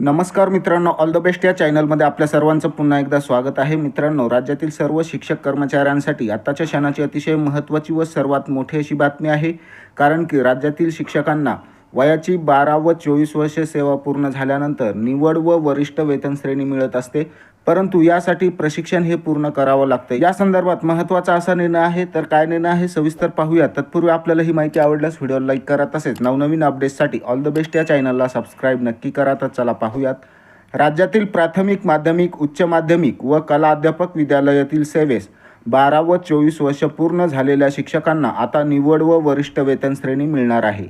नमस्कार मित्रांनो all the best या चॅनलमध्ये आपल्या सर्वांचं पुन्हा एकदा स्वागत आहे. मित्रांनो राज्यातील सर्व शिक्षक कर्मचाऱ्यांसाठी आत्ताच्या क्षणाची अतिशय महत्त्वाची व सर्वात मोठी अशी बातमी आहे. कारण की राज्यातील शिक्षकांना वयाची बारा व चोवीस वर्षे सेवा पूर्ण झाल्यानंतर निवड व वरिष्ठ वेतन श्रेणी मिळत असते. परंतु यासाठी प्रशिक्षण हे पूर्ण करावं लागतं या संदर्भात महत्त्वाचा असा निर्णय आहे. तर काय निर्णय आहे सविस्तर पाहूया. तत्पूर्वी आपल्याला ही माहिती आवडल्यास व्हिडिओ लाईक करा. तसेच नवनवीन अपडेट्ससाठी ऑल द बेस्ट या चॅनलला सबस्क्राईब नक्की करा. तर चला पाहूयात. राज्यातील प्राथमिक माध्यमिक उच्च माध्यमिक व कला अध्यापक विद्यालयातील सेवेस बारा व चोवीस वर्ष पूर्ण झालेल्या शिक्षकांना आता निवड व वरिष्ठ वेतन श्रेणी मिळणार आहे.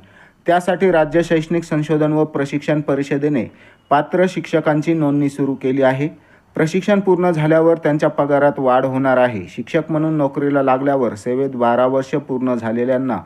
त्यासाठी राज्य शैक्षणिक संशोधन व प्रशिक्षण परिषदेने पात्र शिक्षकांची नोंदणी सुरू केली आहे. प्रशिक्षण पूर्ण झाल्यावर त्यांच्या पगारात वाढ होणार आहे. शिक्षक म्हणून नोकरीला लागल्यावर सेवेत बारा वर्ष पूर्ण झालेल्यांना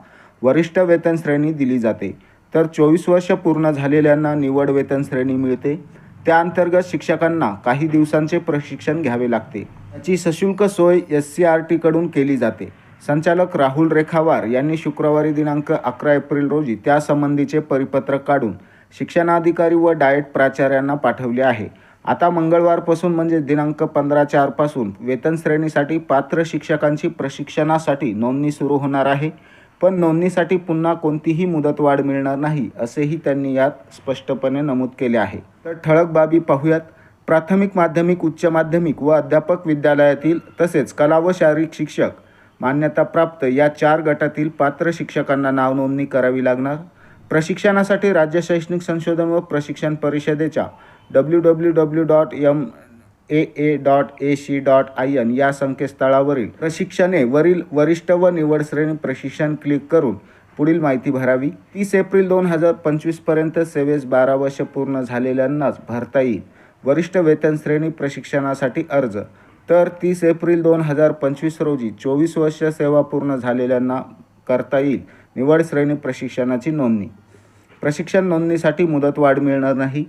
वरिष्ठ वेतन श्रेणी दिली जाते. तर चोवीस वर्ष पूर्ण झालेल्यांना निवड वेतन श्रेणी मिळते. त्या अंतर्गत शिक्षकांना काही दिवसांचे प्रशिक्षण घ्यावे लागते. याची सशुल्क सोय एस सी आर टीकडून केली जाते. संचालक राहुल रेखावार यांनी शुक्रवारी दिनांक अकरा एप्रिल रोजी त्यासंबंधीचे परिपत्रक काढून शिक्षणाधिकारी व डाएट प्राचार्यांना पाठवले आहे. आता मंगळवारपासून म्हणजे दिनांक पंधरा चारपासून वेतन श्रेणीसाठी पात्र शिक्षकांची प्रशिक्षणासाठी नोंदणी सुरू होणार आहे. पण नोंदणीसाठी पुन्हा कोणतीही मुदतवाढ मिळणार नाही असेही त्यांनी यात स्पष्टपणे नमूद केले आहे. तर ठळक बाबी पाहूयात. प्राथमिक माध्यमिक उच्च माध्यमिक व अध्यापक विद्यालयातील तसेच कला व शारीरिक शिक्षक मान्यताप्राप्त या चार गटातील पात्र शिक्षकांना नावनोंदणी करावी लागणार. प्रशिक्षणासाठी राज्य शैक्षणिक संशोधन व प्रशिक्षण परिषदेच्या W W W dot M A A dot A C dot I N या संकेतस्थळावरील प्रशिक्षणे वरील वरिष्ठ व निवड श्रेणी प्रशिक्षण क्लिक करून पुढील माहिती भरावी. तीस एप्रिल दोन हजार पंचवीसपर्यंत सेवेस बारा वर्ष पूर्ण झालेल्यांनाच भरता येईल. वरिष्ठ वेतन श्रेणी प्रशिक्षणासाठी अर्ज तर तीस एप्रिल दोन हजार पंचवीस रोजी चोवीस वर्ष सेवा पूर्ण झालेल्यांना करता येईल. निवड श्रेणी प्रशिक्षणाची नोंदणी. प्रशिक्षण नोंदणीसाठी मुदतवाढ मिळणार नाही.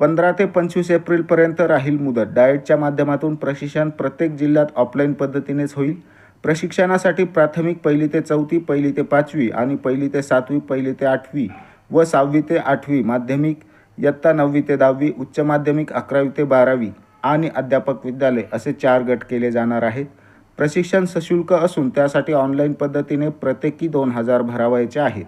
पंधरा ते पंचवीस एप्रिलपर्यंत राहील मुदत. डाएटच्या माध्यमातून प्रशिक्षण प्रत्येक जिल्ह्यात ऑफलाईन पद्धतीनेच होईल. प्रशिक्षणासाठी प्राथमिक पहिली ते चौथी पहिली ते पाचवी आणि पहिली ते सातवी पहिली ते आठवी व सहावी ते आठवी माध्यमिक इयत्ता नववी ते दहावी उच्च माध्यमिक अकरावी ते बारावी आणि अध्यापक विद्यालय असे चार गट केले जाणार आहेत. प्रशिक्षण सशुल्क असून त्यासाठी ऑनलाईन पद्धतीने प्रत्येकी दोन हजार भरावायचे आहेत.